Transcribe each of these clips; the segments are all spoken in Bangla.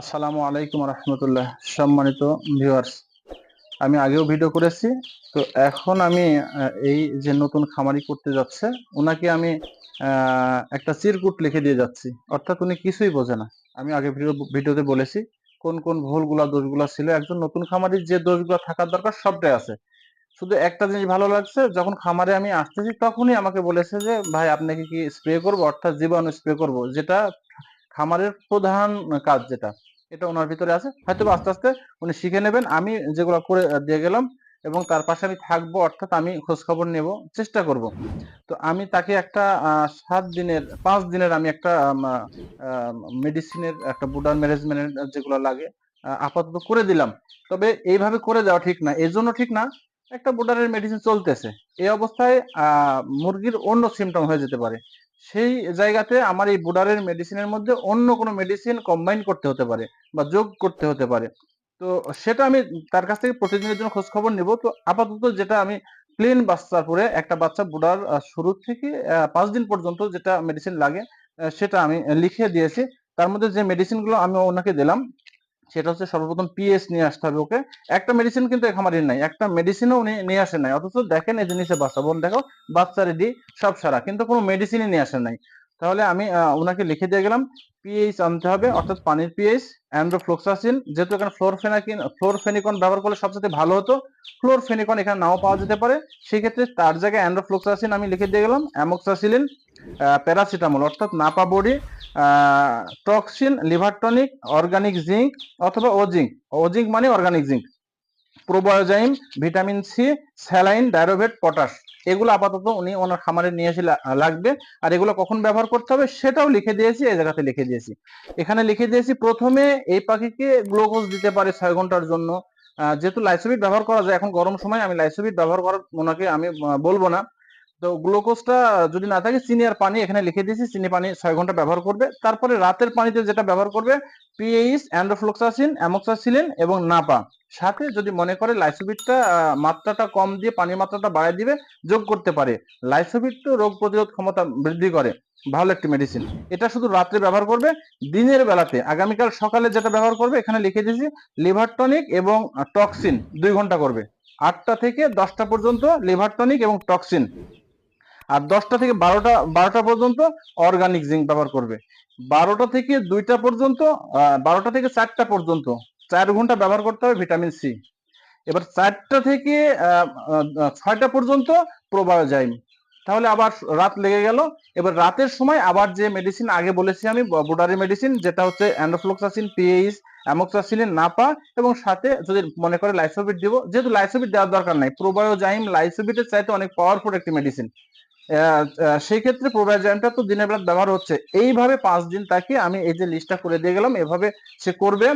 আসসালামু আলাইকুম রহমতুল্লাহ। সম্মানিত ভিউয়ার্স আমি আগেও ভিডিও করেছি, তো এখন আমি এই যে নতুন খামারি করতে যাচ্ছে ওনাকে আমি একটা চিরকুট লিখে দিয়ে যাচ্ছি। অর্থাৎ উনি কিছুই বোঝে না। আমি আগে ভিডিও ভিডিওতে বলেছি, কোন কোন ভুলগুলা, দোষগুলা ছিল। একজন নতুন খামারির যে দোষগুলা থাকার দরকার সবটাই আছে। শুধু একটা জিনিস ভালো লাগছে, যখন খামারে আমি আসতেছি, তখনই আমাকে বলেছে যে, ভাই, আপনাকে কি স্প্রে করব? অর্থাৎ জীবাণু স্প্রে করব, যেটা খামারের প্রধান কাজ যেটা, এটা ওনার ভিতরে আছে। হয়তো আস্তে আস্তে উনি শিখে নেবেন, আমি যেগুলো করে দিয়ে গেলাম এবং তার পাশে আমি থাকব, অর্থাৎ আমি খোঁজ খবর নেব, চেষ্টা করব। তো আমি তাকে একটা সাত দিনের, পাঁচ দিনের আমি একটা মেডিসিনের একটা বুডার ম্যানেজমেন্টের যেগুলো লাগে আপাতত করে দিলাম। তবে এইভাবে করে দেওয়া ঠিক না। এই জন্য ঠিক না, একটা বুডারের মেডিসিন চলতেছে। এই অবস্থায় মুরগির অন্য সিমটম হয়ে যেতে পারে। সেই জায়গাতে আমার এই বুডারের মেডিসিনের মধ্যে অন্য কোনো মেডিসিন কম্বাইন করতে হতে পারে বা যোগ করতে হতে পারে। তো সেটা আমি তার কাছ থেকে প্রতিদিনের জন্য খোঁজ খবর নেব। তো আপাতত যেটা আমি প্লেন বাচ্চার পরে একটা বাচ্চা বুডার শুরু থেকে পাঁচ দিন পর্যন্ত যেটা মেডিসিন লাগে সেটা আমি লিখে দিয়েছি। তার মধ্যে যে মেডিসিনগুলো আমি ওনাকে দিলাম সেটা হচ্ছে সর্বপ্রথম পিএস নিয়ে আসতে হবে ওকে একটা মেডিসিন কিন্তু খামারের নাই, একটা মেডিসিনও উনি নিয়ে আসে নাই, অথচ দেখেন এই জিনিসে বাচ্চা, বোন দেখো বাচ্চা রেডি সব সারা, কিন্তু কোনো মেডিসিনই নিয়ে আসে নাই। তাহলে আমি ওনাকে লিখে দিয়ে গেলাম পিএইচ আনতে হবে, অর্থাৎ পানির পিএইচ অ্যান্ড্রোফ্লোক্সাসিন যেহেতু এখানে ফ্লোরফেনাকিন ফ্লোরফেনিকন ব্যবহার করলে সবচেয়ে ভালো হতো। ফ্লোরফেনিকন এখানে নাও পাওয়া যেতে পারে। সেক্ষেত্রে তার জায়গায় অ্যান্ড্রোফ্লোক্সাসিন আমি লিখে দিয়ে গেলাম অ্যামোক্সাসিলিন প্যারাসিটামল অর্থাৎ Napa body toxin liver tonic organic zinc অথবা ওজিঙ্ক ওজিঙ্ক মানে organic zinc probiozyme, vitamin C, saline, ডায়রোভেট, potash. এগুলো আপাতত উনি ওনার খামারে নিয়ে এসে লাগবে। আর এগুলো কখন ব্যবহার করতে হবে সেটাও লিখে দিয়েছি, এই জায়গাতে লিখে দিয়েছি। এখানে লিখে দিয়েছি, প্রথমে এই পাখিকে গ্লুকোজ দিতে পারে ছয় ঘণ্টার জন্য। যেহেতু লাইসোবিট ব্যবহার করা যায়, এখন গরম সময়, আমি লাইসোবিট ব্যবহার করার ওনাকে আমি বলব না। তো গ্লুকোজটা যদি না থাকে, চিনি আর পানি এখানে লিখে দিয়েছি, চিনি, পানি ছয় ঘণ্টা ব্যবহার করবে। তারপরে রাতের পানিতে যেটা ব্যবহার করবে পিএইচ অ্যান্ড্রোফ্লোক্সাসিন অ্যামোক্সাসিলিন এবং নাপা সাথে যদি মনে করে লাইসোবিটটা মাত্রাটা কম দিয়ে পানির মাত্রাটা বাড়ায় দিবে, যোগ করতে পারে। লাইসোবিট তো রোগ প্রতিরোধ ক্ষমতা বৃদ্ধি করে। ভালো একটি মেডিসিন এটা শুধু রাত্রে ব্যবহার করবে, দিনের বেলাতে। আগামীকাল সকালে যেটা ব্যবহার করবে, এখানে লিখে দিয়েছি লিভার টনিক এবং টক্সিন দুই ঘণ্টা করবে। আটটা থেকে দশটা পর্যন্ত লিভার টনিক এবং টক্সিন আর দশটা থেকে বারোটা বারোটা পর্যন্ত অর্গানিক জিঙ্ক ব্যবহার করবে। বারোটা থেকে দুইটা পর্যন্ত বারোটা থেকে চারটা পর্যন্ত, চার ঘণ্টা ব্যবহার করতে হবে ভিটামিন সি এবার চারটা থেকে ছয়টা পর্যন্ত প্রোবায়োজাইম তাহলে আবার রাত লেগে গেল। এবার রাতের সময় আবার যে মেডিসিন আগে বলেছি আমি বোডারি মেডিসিন যেটা হচ্ছে অ্যান্ডোফ্লোক্সাসিন পিএইচ অ্যামোক্সাসিলিন নাপা এবং সাথে যদি মনে করে লাইসোবিট দিব, যেহেতু লাইসোবিট দেওয়ার দরকার নাই প্রোবায়োজাইম লাইসোবিটের চাইতে অনেক পাওয়ারফুল একটি মেডিসিন সেই ক্ষেত্রে তো দিনের বেলা ব্যবহার হচ্ছে। এইভাবে পাঁচ দিন তাকে আমি এই যে লিস্টটা করে দিয়ে গেলাম, এভাবে সে করবে।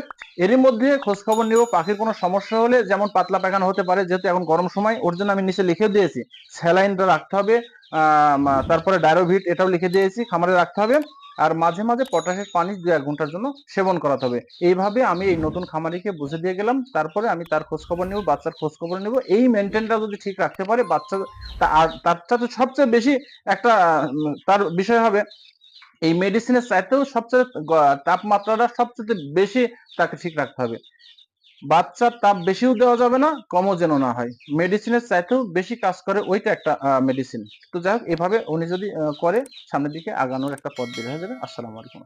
এরই মধ্যে খোঁজ খবর নিব, পাখির কোনো সমস্যা হলে যেমন পাতলা পায়খানা হতে পারে, যেহেতু এখন গরম সময়, ওর জন্য আমি নিচে লিখে দিয়েছি। স্যালাইনটা রাখতে হবে তারপরে ডায়রোভিট এটাও লিখে দিয়েছি, খামারে রাখতে হবে। আর মাঝে মাঝে পটাশের পানি দু এক ঘণ্টার জন্য সেবন করাতে হবে। এইভাবে আমি এই নতুন খামারিকে বুঝে দিয়ে গেলাম, তারপরে আমি তার খোঁজ খবর নেব, বাচ্চার খোঁজ খবর নেব। এই মেনটেনটা যদি ঠিক রাখতে পারে, বাচ্চা আর তার তো সবচেয়ে বেশি একটা তার বিষয় হবে, এই মেডিসিনের চাইতেও সবচেয়ে তাপমাত্রাটা সবচেয়ে বেশি তাকে ঠিক রাখতে হবে। বাচ্চার তাপ বেশিও দেওয়া যাবে না, কমও যেন না হয়। মেডিসিনের চাইতেও বেশি কাজ করে ওইটা একটা মেডিসিন তো যাই হোক, এভাবে উনি যদি করে, সামনের দিকে আগানোর একটা পথ বের হয়ে যাবে। আসসালামু আলাইকুম।